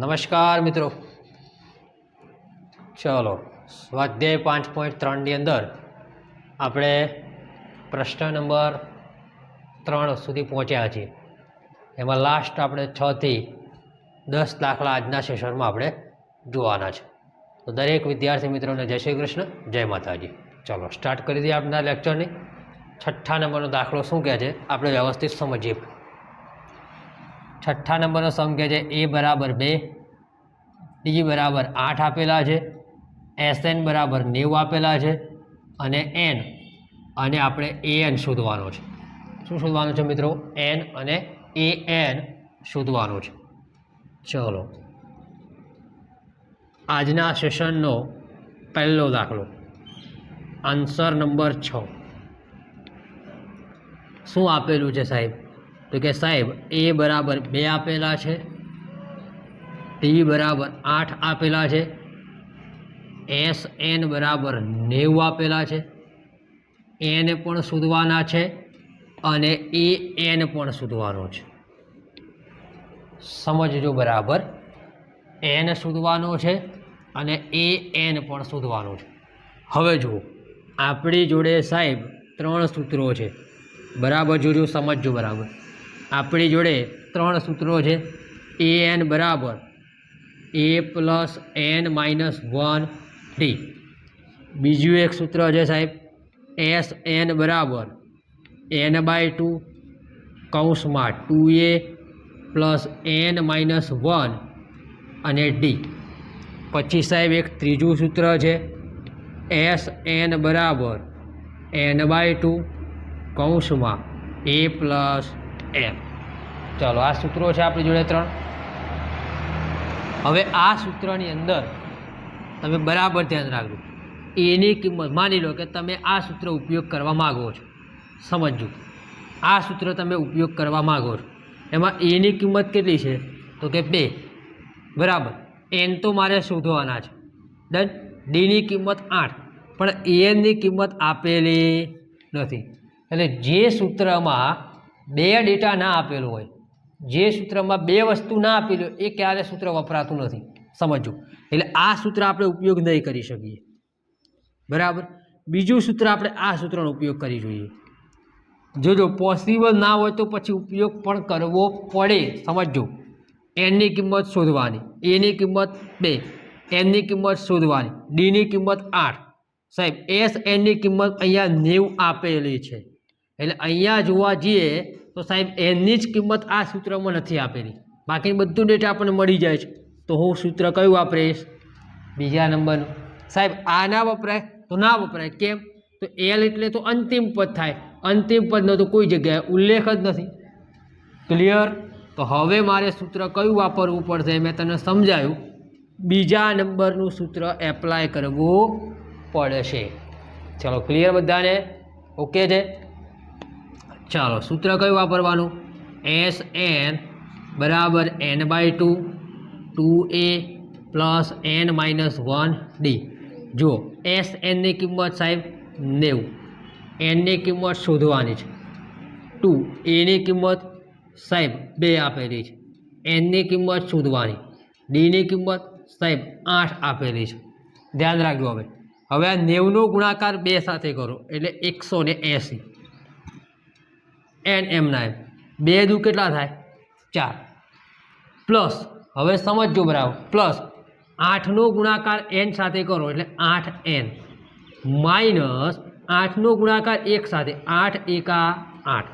નમસ્કાર મિત્રો. ચલો, સ્વાધ્યાય પાંચ પોઈન્ટ ત્રણની અંદર આપણે પ્રશ્ન નંબર ત્રણ સુધી પહોંચ્યા છીએ. એમાં લાસ્ટ આપણે છથી દસ દાખલા આજના સેશનમાં આપણે જોવાના છે. તો દરેક વિદ્યાર્થી મિત્રોને જય શ્રી કૃષ્ણ, જય માતાજી. ચલો સ્ટાર્ટ કરી દઈએ આપણા લેક્ચરની છઠ્ઠા નંબરનો દાખલો શું કહે છે? આપણે વ્યવસ્થિત સમજીએ. છઠ્ઠા નંબરનો સમ કહે છે એ બરાબર બે ડી બરાબર આઠ આપેલા છે એસ એન બરાબર નેવું આપેલા છે અને એન, અને આપણે એ એન શોધવાનો છે. શું શોધવાનું છે મિત્રો? એન અને એ એન શોધવાનું છે. ચલો. આજના સેશનનો પહેલો દાખલો. આન્સર નંબર છ. શું આપેલું છે સાહેબ? તો કે સાહેબ, એ બરાબર બે આપેલા છે, ટી બરાબર આઠ આપેલા છે, એસ એન બરાબર નેવું આપેલા છે, એન પણ શોધવાના છે અને એ એન પણ શોધવાનો છે. સમજજો બરાબર. એન શોધવાનો છે અને એ એન પણ શોધવાનો છે. હવે જુઓ, આપણી જોડે સાહેબ ત્રણ સૂત્રો છે. બરાબર જોજો, સમજજો બરાબર. આપણી જોડે ત્રણ સૂત્રો છે. એ એન બરાબર. A plus n minus one three. બીજું એક સૂત્ર છે સાહેબ. એસ એન બરાબર. એન બાય ટુ કૌંસમાં two a plus n minus one અને ડી. પછી સાહેબ એક ત્રીજું સૂત્ર છે. એસ એન બરાબર. એન બાય ટુ કૌંસમાં એ પ્લસ એમ. ચાલો, આ સૂત્રો છે આપણી જોડે ત્રણ. હવે આ સૂત્રની અંદર તમે બરાબર ધ્યાન રાખજો. એની કિંમત માની લો કે તમે આ સૂત્ર ઉપયોગ કરવા માગો છો. સમજજો. આ સૂત્ર તમે ઉપયોગ કરવા માગો છો. એમાં એની કિંમત કેટલી છે? તો કે બે. બરાબર. એન તો મારે શોધવાના છે. ડન. ડીની કિંમત આઠ. પણ એનની કિંમત આપેલી નથી. એટલે જે સૂત્રમાં બે ડેટા ના આપેલો હોય. જે સૂત્રમાં બે વસ્તુ ના આપેલી હોય, એ ક્યારે સૂત્ર વપરાતું નથી? સમજો એટલે આ સૂત્ર આપણે ઉપયોગ નહીં કરી શકીએ. બરાબર? બીજું સૂત્ર આપણે આ સૂત્રનો ઉપયોગ કરી જોઈએ. જોજો પોસિબલ ના હોય તો પછી ઉપયોગ પણ કરવો પડે. સમજો એનની કિંમત શોધવાની. એની કિંમત બે. એનની કિંમત શોધવાની. ડીની કિંમત આઠ. સાહેબ એસ એનની કિંમત અહીંયા નેવું આપેલી છે. એટલે અહીંયા જોવા જઈએ તો સાહેબ, એની જ કિંમત આ સૂત્રમાં નથી આપેલી. બાકી બધું ડેટા આપણને મળી જાય છે. તો હું સૂત્ર કયું વાપરીશ? બીજા નંબરનું. સાહેબ, આ ના વપરાય તો ના વપરાય. કેમ? તો એલ એટલે તો અંતિમ પદ થાય. અંતિમ પદનો તો કોઈ જગ્યાએ ઉલ્લેખ જ નથી. ક્લિયર તો હવે મારે સૂત્ર કયું વાપરવું પડશે મેં તને સમજાયું. બીજા નંબરનું સૂત્ર એપ્લાય કરવું પડશે. ચાલો ક્લિયર બધાને? ઓકે છે? ચાલો સૂત્ર કયું વાપરવાનું? એસ એન બરાબર n by two two a plus n minus one d જુઓ એસ એનની કિંમત સાહેબ નેવું. એનની કિંમત શોધવાની છે. ટુ એની કિંમત સાહેબ બે આપેલી છે. એનની કિંમત શોધવાની. ડીની કિંમત સાહેબ આઠ આપેલી છે. ધ્યાન રાખજો હવે. હવે આ નેવનો ગુણાકાર બે સાથે કરો, એટલે એકસો ને એંસી. એન એમના એમ બે દુ કેટલા થાય? ચાર. પ્લસ, હવે સમજજો બરાબર. પ્લસ, આઠનો ગુણાકાર એન સાથે કરો એટલે આઠ એન. માઇનસ આઠનો ગુણાકાર એક સાથે. આઠ એકા આઠ.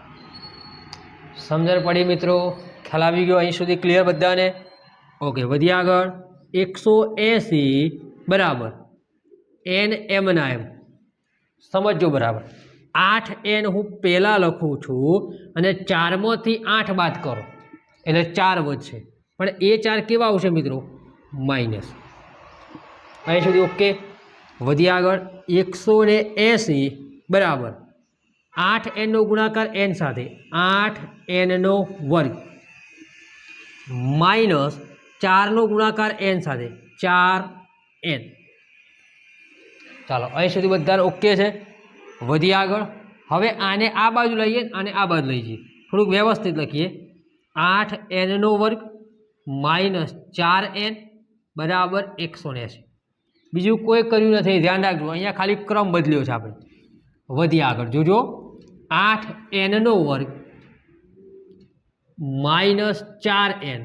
સમજણ પડી મિત્રો? ખ્યાલ આવી ગયો અહીં સુધી ક્લિયર બધાને? ઓકે વધી આગળ. એકસો એંસી, બરાબર. એન એમના એમ સમજો બરાબર. આઠ એન હું પહેલાં લખું છું અને ચારમાંથી આઠ બાદ કરો. એટલે ચાર વધશે. પણ એ ચાર કેવા આવશે મિત્રો? માઇનસ અહીં સુધી ઓકે? વધી આગળ. એકસો ને એંસી. બરાબર. આઠ એનનો ગુણાકાર એન સાથે. આઠ એનનો વર્ગ. માઇનસ ચારનો ગુણાકાર એન સાથે. ચાર એન. ચાલો અહીં સુધી બધાને ઓકે છે? વધી આગળ. હવે આને આ બાજુ લઈએ અને આ બાજુ લઈ જઈએ થોડુંક વ્યવસ્થિત લખીએ. આઠ એનનો વર્ગ માઇનસ ચાર એન બરાબર એકસો એંસી બીજું કોઈ કર્યું નથી, ધ્યાન રાખજો. અહીંયા ખાલી ક્રમ બદલ્યો છે આપણે. વધી આગળ. જોજો. આઠ એનનો વર્ગ માઇનસ ચાર એન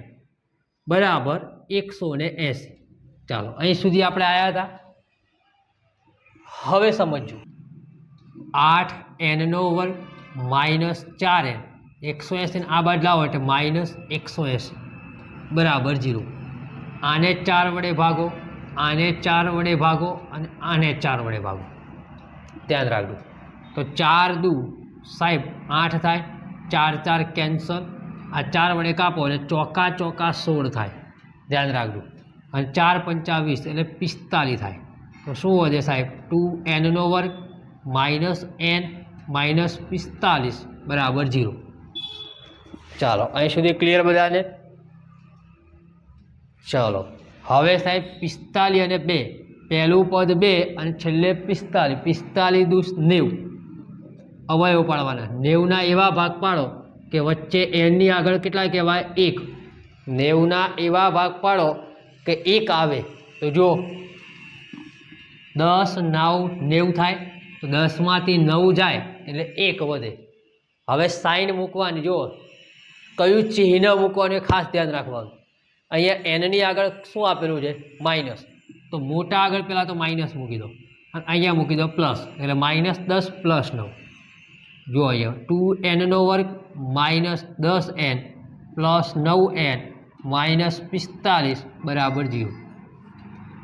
બરાબર એકસો ને એંસી ચાલો, અહીં સુધી આપણે આવ્યા હતા. હવે સમજો આઠ એનનો વર્ગ માઇનસ ચાર એન. એકસો એંસી આ લાવો એટલે માઇનસ એકસો એંસી. બરાબર જીરો. આને ચાર વડે ભાગો, આને ચાર વડે ભાગો અને આને ચાર વડે ભાગો. ધ્યાન રાખજો. તો ચાર દુ, સાહેબ, આઠ થાય, ચાર ચાર કેન્સલ. આ ચાર વડે કાપો એટલે ચોકા ચોકા સોળ થાય. ધ્યાન રાખજો. અને ચાર પંચાવીસ એટલે પિસ્તાલીસ થાય. તો શું વધે સાહેબ? ટુ એનનો વર્ગ માઇનસ એન માઇનસ પિસ્તાલીસ, બરાબર જીરો ચાલો, અહીં સુધી ક્લિયર બધાને? ચાલો, હવે સાહેબ પિસ્તાલીસ અને બે, પહેલું પદ બે અને છેલ્લે પિસ્તાલીસ પિસ્તાલીસ દુસ નેવું. અવયવ પાડવાના નેવના એવા ભાગ પાડો કે વચ્ચે એનની આગળ કેટલા કહેવાય? એક. નેવના એવા ભાગ પાડો કે એક આવે. તો જો દસ, નવ, નેવું થાય. તો દસમાંથી નવ જાય એટલે એક વધે. હવે સાઈન મૂકવાની જો કયું ચિહ્ન મૂકવાનું ખાસ ધ્યાન રાખવાનું. અહીંયા એનની આગળ શું આપેલું છે? માઇનસ તો મોટા આગળ પહેલાં તો માઇનસ મૂકી દો. અને અહીંયા મૂકી દો પ્લસ. એટલે માઇનસ દસ પ્લસ નવ. જો અહીંયા. ટુ એનનો વર્ગ માઇનસ દસ એન પ્લસ નવ એન માઇનસ પિસ્તાલીસ બરાબર જીરો.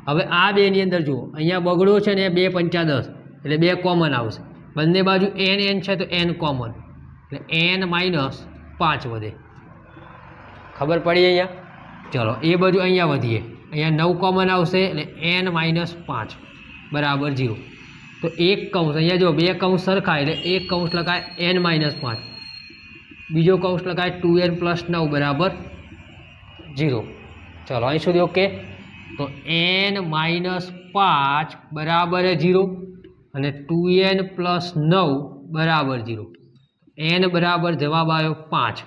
હવે આ બેની અંદર જુઓ. અહીંયા બગડો છે ને બે પંચા દસ. એટલે બે કોમન આવશે. બંને બાજુ એન એન છે તો એન કોમન એટલે એન માઇનસ પાંચ વધે. ખબર પડી અહીંયા? ચલો, એ બધું અહીંયા વધીએ. અહીંયા નવ કોમન આવશે, એટલે એન માઇનસ પાંચ. બરાબર જીરો તો એક કૌંસ, અહીંયા જો બે કૌંસ સરખાય, એટલે એક કૌંસ લખાય એન માઇનસ પાંચ. બીજો કૌંસ લખાય ટુ એન પ્લસ નવ, બરાબર? જીરો ચલો, અહીં સુધી ઓકે તો એન માઇનસ પાંચ, બરાબર જીરો અને ટુ એન પ્લસ નવ બરાબર ઝીરો એન બરાબર જવાબ આવ્યો પાંચ.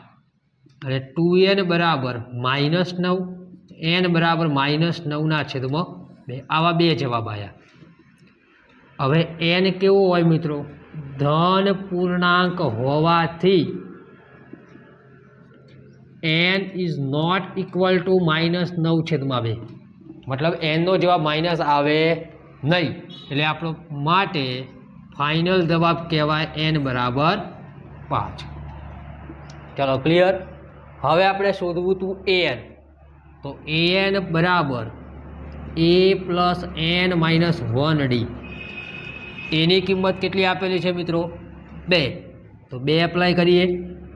અને ટુ એન બરાબર માઇનસ નવ, એન બરાબર માઇનસ નવના છેદમાં બે. આવા બે જવાબ આવ્યા. હવે એન કેવો હોય મિત્રો? ધન પૂર્ણાંક હોવાથી n is not equal to minus નવ છેદમાં બે. મતલબ એનનો જવાબ માઇનસ આવે નહીં. એટલે આપણો માટે ફાઇનલ જવાબ કહેવાય એન બરાબર પાંચ. ચલો ક્લિયર હવે આપણે શોધવું હતું એન તો એન બરાબર a plus n minus one d એની કિંમત કેટલી આપેલી છે મિત્રો? બે. તો બે એપ્લાય કરીએ.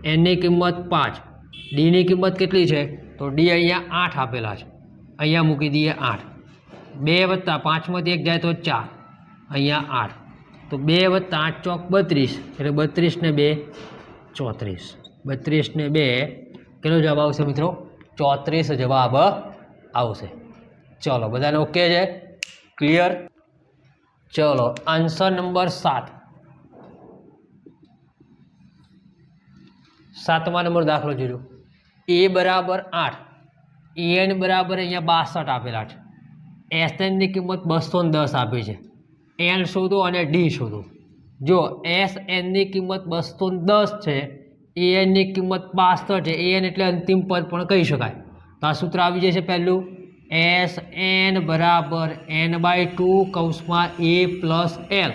એનની કિંમત પાંચ. ડીની કિંમત કેટલી છે? તો ડી અહીંયા આઠ આપેલા છે. અહીંયા મૂકી દઈએ આઠ. બે વત્તા પાંચમાંથી એક જાય તો ચાર. અહીંયા આઠ. તો બે વત્તા આઠ ચોક બત્રીસ. એટલે બત્રીસ ને બે ચોત્રીસ. બત્રીસ ને બે કેટલો જવાબ આવશે મિત્રો? ચોત્રીસ જવાબ આવશે. ચલો, બધાને ઓકે છે? ક્લિયર ચલો આન્સર નંબર સાત. સાતમા નંબર દાખલો જોજો. એ બરાબર આઠ. એન બરાબર અહીંયા બાસઠ આપેલા છે. એસએનની કિંમત બસો દસ આપી છે. એન શોધો અને ડી શોધો. જો એસ એનની કિંમત બસો દસ છે એનની કિંમત પાસઠ છે એન એટલે અંતિમ પદ પણ કહી શકાય. તો આ સૂત્ર આવી જશે પહેલું. એસ એન બરાબર એન બાય ટુ કૌંસમાં a plus l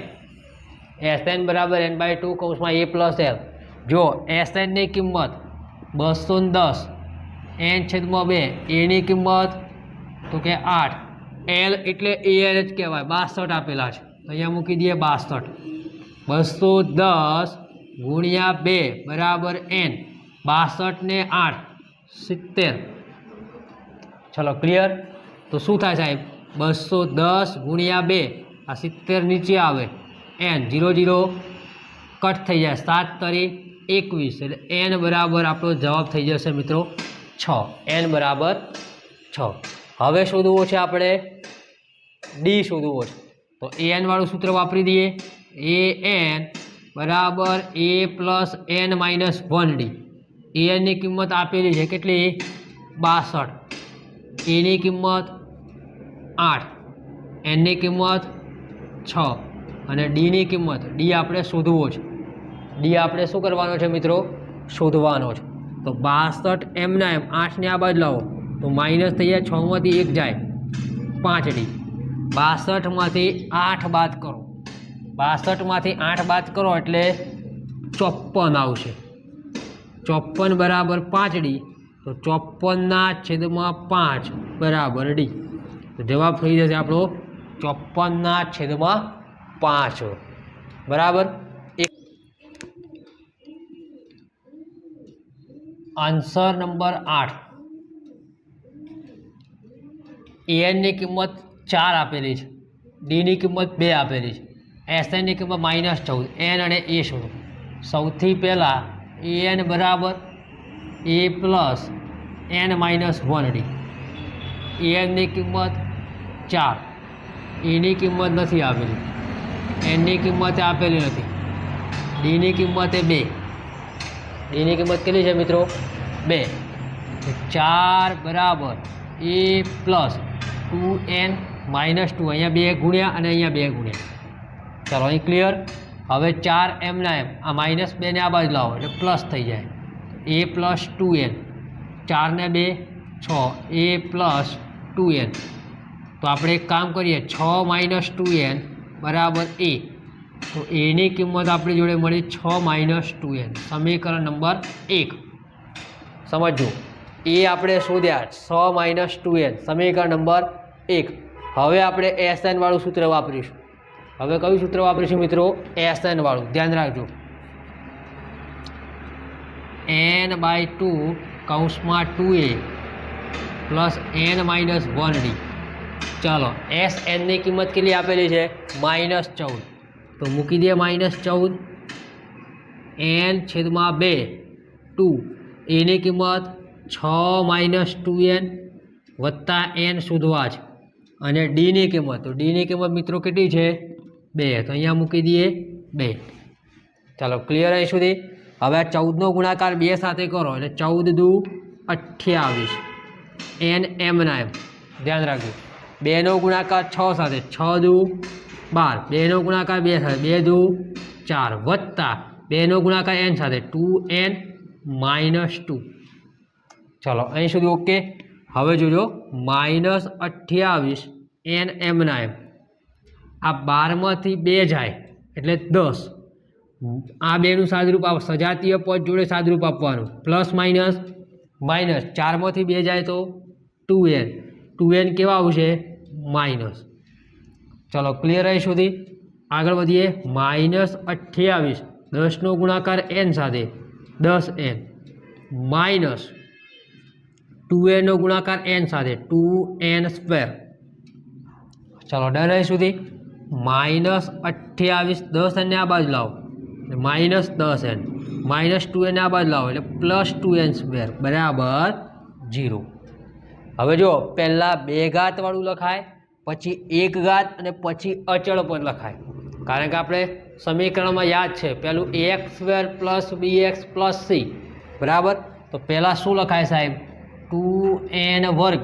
s n બરાબર એન બાય ટુ કૌંસમાં એ પ્લસ એલ જો એસ એનની કિંમત બસો દસ એન છેદમાં બે એની કિંમત તો કે આઠ. એલ એટલે એ એલ જ કહેવાય, બાસઠ આપેલા છે. અહીંયા મૂકી દઈએ બાસઠ. બસો દસ ગુણ્યા બે બરાબર એન, બાસઠ ને આઠ, સિત્તેર. ચલો ક્લિયર તો શું થાય સાહેબ? બસો દસ ગુણ્યા બે, આ સિત્તેર નીચે આવે. એન જીરો જીરો કટ થઈ જાય. સાત તરી એકવીસ, એટલે એન બરાબર આપણો જવાબ થઈ જશે મિત્રો છ. એન બરાબર છ. હવે શોધવો છે આપણે ડી શોધવો છે. તો એ એન વાળું સૂત્ર વાપરી દઈએ. એ એન બરાબર a plus n minus one d એ એનની કિંમત આપેલી છે કેટલી? બાસઠ. એની કિંમત આઠ. એનની કિંમત છ. અને ડીની કિંમત ડી આપણે શોધવો છે. ડી આપણે શું કરવાનો છે મિત્રો? શોધવાનો છે. તો બાસઠ એમના એમ આઠને આ બદલાવો લાવો. તો માઇનસ થઈ જાય છમાંથી એક જાય. પાંચડી. બાસઠમાંથી આઠ બાદ કરો. બાસઠમાંથી આઠ બાદ કરો એટલે ચોપન આવશે. ચોપન બરાબર પાંચડી. તો ચોપનના છેદમાં પાંચ બરાબર ડી. તો જવાબ થઈ જશે આપણો ચોપનના છેદમાં પાંચ. બરાબર? એક. આન્સર નંબર આઠ. એનની કિંમત ચાર આપેલી છે. ડીની કિંમત બે આપેલી છે. એસએનની કિંમત માઇનસ ચૌદ. એન અને એ શોધો. સૌથી પહેલાં એન બરાબર a plus n minus one d એનની કિંમત ચાર. એની કિંમત નથી આપેલી. એનની કિંમત આપેલી નથી. ડીની કિંમત એ બે. ડીની કિંમત કેટલી છે મિત્રો? બે. ચાર બરાબર a plus two n minus two. અહીંયા બે ગુણ્યા અને અહીંયા બે ગુણ્યા. ચાલો, અહીં ક્લિયર હવે ચાર એમના એમ. આ માઇનસ બેને આ બાજુ લાવો, એટલે પ્લસ થઈ જાય. A plus two n. ચારને બે, છ. A plus two n. તો આપણે એક કામ કરીએ, છ માઇનસ ટુ એન બરાબર એ. તો એની કિંમત આપણી જોડે મળી છ માઇનસ ટુ એન. સમીકરણ નંબર એક. સમજો એ આપણે શોધ્યા છ માઇનસ ટુ એન સમીકરણ નંબર એક. હવે આપણે એસ એનવાળું સૂત્ર વાપરીશું. હવે કયું સૂત્ર વાપરીશું મિત્રો? એસ એન વાળું. ધ્યાન રાખજો. એન બાય ટુ કૌંસમાં two a plus n minus one d ચાલો એસ એનની કિંમત કેટલી આપેલી છે? માઇનસ ચૌદ. તો મૂકી દે માઇનસ ચૌદ. એન છેદમાં બે. ટુ એની કિંમત છ માઇનસ ટુ એન વત્તા એન શોધવા છે અને ડીની કિંમત, તો ડીની કિંમત મિત્રો કેટલી છે? બે. તો અહીંયા મૂકી દઈએ બે. ચાલો ક્લિયર અહીં સુધી? હવે ચૌદનો ગુણાકાર બે સાથે કરો, એટલે ચૌદ દુ અઠ્યાવીસ. એન એમના એમ. ધ્યાન રાખજો. બેનો ગુણાકાર છ સાથે, છ દુ બાર. બેનો ગુણાકાર બે સાથે, બે દુ ચાર. વત્તા બેનો ગુણાકાર એન સાથે, ટુ એન માઇનસ ટુ. ચલો, અહીં સુધી ઓકે હવે જોજો, માઇનસ અઠ્યાવીસ એન એમના એમ આ બારમાંથી બે જાય, એટલે દસ. આ બેનું સાદરૂપ આપ સજાતીય પદ જોડે સાદરૂપ આપવાનું. Plus minus minus. ચારમાંથી બે જાય તો ટુ એન. ટુ એન કેવા આવશે? માઇનસ. ચલો ક્લિયર અહીં સુધી? આગળ વધીએ. માઇનસ અઠ્યાવીસ. દસનો ગુણાકાર એન સાથે. દસ એન માઇનસ ટુ એનો ગુણાકાર એન સાથે, ટુ એન સ્ક્વેર. ચાલો ડન અહીં સુધી. માઇનસ અઠ્યાવીસ દસ એને આ બાજુ લાવો. માઇનસ દસ એન. માઇનસ ટુ એને આ બાજુ લાવો, એટલે પ્લસ ટુ એન સ્ક્વેર. બરાબર જીરો. હવે જો, પહેલાં બે ઘાતવાળું લખાય, પછી એક ઘાત અને પછી અચળ પદ લખાય. કારણ કે આપણે સમીકરણમાં યાદ છે પહેલું x square plus b x plus c બરાબર? તો પહેલાં શું લખાય સાહેબ? ટુ એન વર્ગ,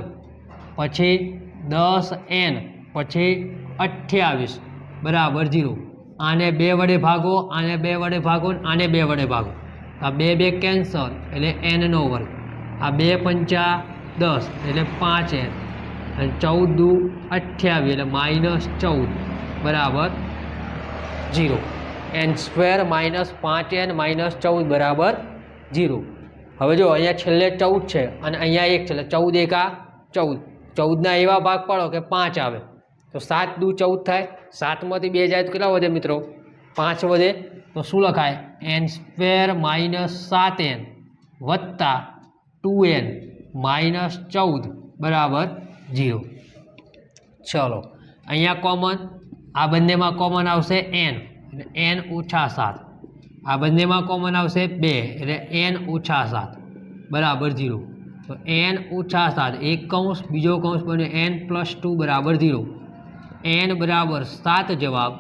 પછી દસ એન, પછી અઠ્યાવીસ. બરાબર, જીરો. આને બે વડે ભાગો, આને બે વડે ભાગો આને બે વડે ભાગો. આ બે બે કેન્સલ, એટલે એનનો વર્ગ. આ બે પંચા દસ, એટલે પાંચ એન. અને ચૌદ દુ અઠ્યાવીસ, એટલે માઇનસ ચૌદ. બરાબર? જીરો. એન સ્ક્વેર માઇનસ પાંચ એન માઇનસ ચૌદ, બરાબર? જીરો. હવે જો અહીંયા છેલ્લે ચૌદ છે અને અહીંયા એક છેલ્લે ચૌદ એકા ચૌદ. ચૌદના એવા ભાગ પાડો કે પાંચ આવે. તો સાત દુ ચૌદ થાય. સાતમાંથી બે જાય તો કેટલા વધે મિત્રો? પાંચ વધે તો શું લખાય? એન સ્ક્વેર માઇનસ સાત એન વત્તા ટુ એન માઇનસ ચૌદ બરાબર જીરો. ચલો, અહીંયા કોમન, આ બંનેમાં કોમન આવશે એન. એટલે એન ઓછા સાત. આ બંનેમાં કોમન આવશે બે, એટલે એન ઓછા સાત. બરાબર ઝીરો તો એન ઓછા સાત, એક કૌંસ, બીજો કૌંસ બને એન પ્લસ ટુ બરાબર ઝીરો એન બરાબર સાત જવાબ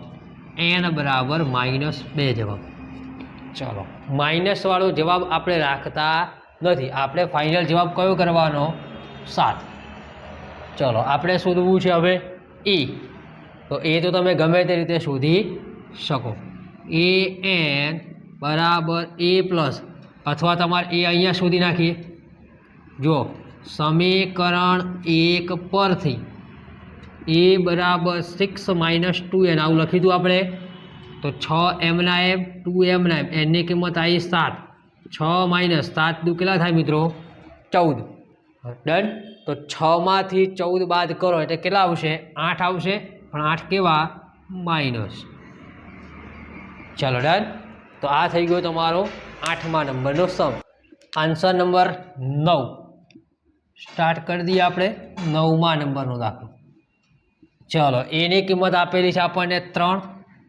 એન બરાબર માઇનસ બે જવાબ. ચલો માઇનસવાળો જવાબ આપણે રાખતા નથી. આપણે ફાઇનલ જવાબ કયો કરવાનો? સાત. ચલો, આપણે શોધવું છે હવે એ તો એ તો તમે ગમે તે રીતે શોધી શકો. એ એન બરાબર એ પ્લસ અથવા તમારે એ અહીંયા શોધી નાખીએ. જો સમીકરણ એક પરથી એ બરાબર સિક્સ માઇનસ ટુ એન આવું લખી દઉં આપણે. તો છ એમના એમ ટુ એમના એમ એની કિંમત આવી સાત. છ માઇનસ સાત દુ કેટલા થાય મિત્રો? ચૌદ. ડન તો છમાંથી ચૌદ બાદ કરો, એટલે કેટલા આવશે? આઠ આવશે. પણ આઠ કેવા? માઇનસ ચાલો ડન તો આ થઈ ગયો તમારો આઠમા નંબરનો સમ આન્સર નંબર નવ. સ્ટાર્ટ કરી દઈએ આપણે નવમા નંબરનો દાખલો. ચલો એની કિંમત આપેલી છે આપણને ત્રણ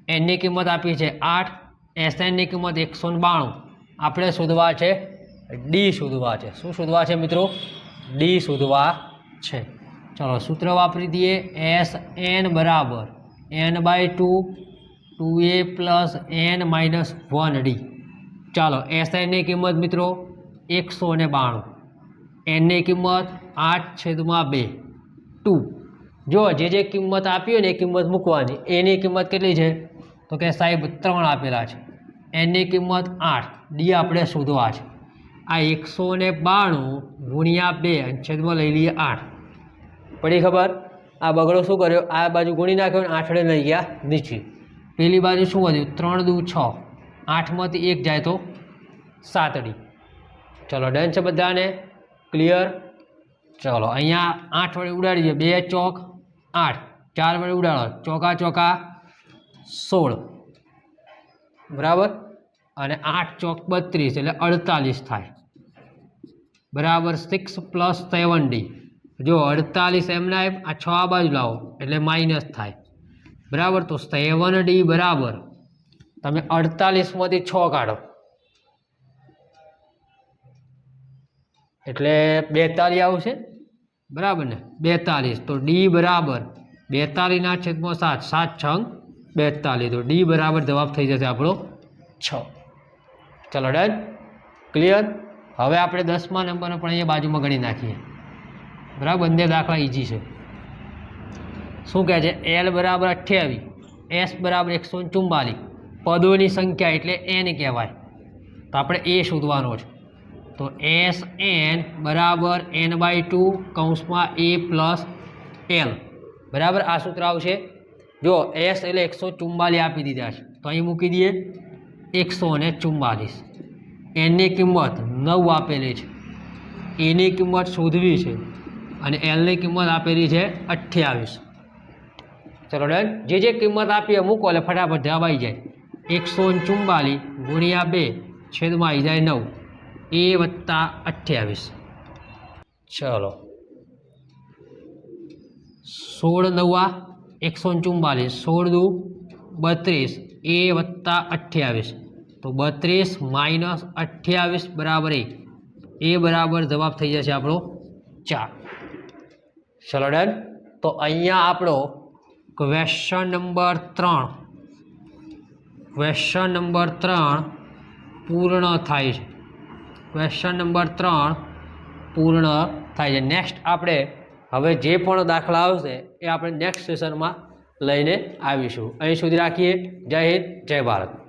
એની કિંમત આપી છે આઠ એસએનની કિંમત એકસો બાણું. આપણે શોધવા છે ડી શોધવા છે. શું શોધવા છે મિત્રો? ડી શોધવા છે. ચલો, સૂત્ર વાપરી દઈએ. એસ એન બરાબર n by two two a plus n minus one d. ચાલો એસ એનની કિંમત મિત્રો એકસો ને બાણું. એનની કિંમત આઠ છેદમાં બે. ટુ. જો જે જે કિંમત આપી હોય ને એ કિંમત મૂકવાની એની કિંમત કેટલી છે? તો કે સાહેબ ત્રણ આપેલા છે. એની કિંમત આઠ, ડી આપણે શોધવા છે. આ એકસો ને બાણું ગુણ્યા બે છેદમાં લઈ લઈએ આઠ. પડી ખબર? આ બગડો શું કર્યો? આ બાજુ ગુણી નાખ્યો અને આઠડે લઈ ગયા નીચે. પેલી બાજુ શું વધ્યું? ત્રણ દુ છ. આઠમાંથી એક જાય તો સાતડી. ચલો ડન છે બધાને? ક્લિયર ચલો, અહીંયા આઠ વડે ઉડાડી દઈએ. બે, ચોક, આઠ. ચાર વડે ઉડાડો. ચોકા ચોકા, સોળ. બરાબર? અને આઠ, ચોક, બત્રીસ, એટલે અડતાલીસ થાય. બરાબર? સિક્સ પ્લસ સેવન ડી જો અડતાલીસ એમના એમ, આ છ આ બાજુ લાવો, એટલે માઇનસ થાય. બરાબર? તો સેવન ડી બરાબર. તમે અડતાલીસમાંથી છ કાઢો. એટલે બેતાલીસ આવશે? બરાબર ને? બેતાલીસ. તો ડી બરાબર. બેતાલીસના છેદમાં સાત. સાત છંગ બેતાલીસ. તો ડી બરાબર જવાબ થઈ જશે આપણો છ. ચલો ડન ક્લિયર હવે આપણે દસમા નંબરને પણ અહીંયા બાજુમાં ગણી નાખીએ. બરાબર? બંને દાખલા ઇઝી છે. શું કહે છે? એલ બરાબર અઠ્યાવીસ એસ બરાબર એકસો ચુમ્માલીસ પદોની સંખ્યા એટલે એન કહેવાય. તો આપણે એ શોધવાનો છે. તો એસ એન બરાબર એન બાય ટુ કૌંસમાં એ પ્લસ એલ બરાબર? આ સૂત્ર આવશે. જો એસ એટલે એકસો ચુમ્માલીસ આપી દીધા છે. તો અહીં મૂકી દઈએ. એકસો ને ચુમ્માલીસ એનની કિંમત નવ આપેલી છે. એની કિંમત શોધવી છે. અને એલની કિંમત આપેલી છે અઠ્યાવીસ. ચલો ડન જે જે કિંમત આપીએ મૂકો એટલે ફટાફટ જવાબ આવી જાય. એકસો ચુમ્માલીસ ગુણ્યા બે છેદમાં આવી જાય નવ. એ વત્તા અઠ્યાવીસ. ચલો. સોળ નવા એકસો ચુમ્બાલીસ સોળ દુ બત્રીસ. એ વત્તા અઠ્યાવીસ. તો બત્રીસ માઇનસ અઠ્યાવીસ બરાબર એક. એ બરાબર જવાબ થઈ જશે આપણો ચાર. ચલો ડન. તો અહીંયા આપણો ક્વેશ્ચન નંબર ત્રણ. ક્વેશ્ચન નંબર ત્રણ પૂર્ણ થાય છે. ક્વેશ્ચન નંબર ત્રણ પૂર્ણ થાય છે. નેક્સ્ટ આપણે હવે જે પણ દાખલા આવશે એ આપણે નેક્સ્ટ સેશનમાં લઈને આવીશું. અહીં સુધી રાખીએ. જય હિન્દ, જય ભારત.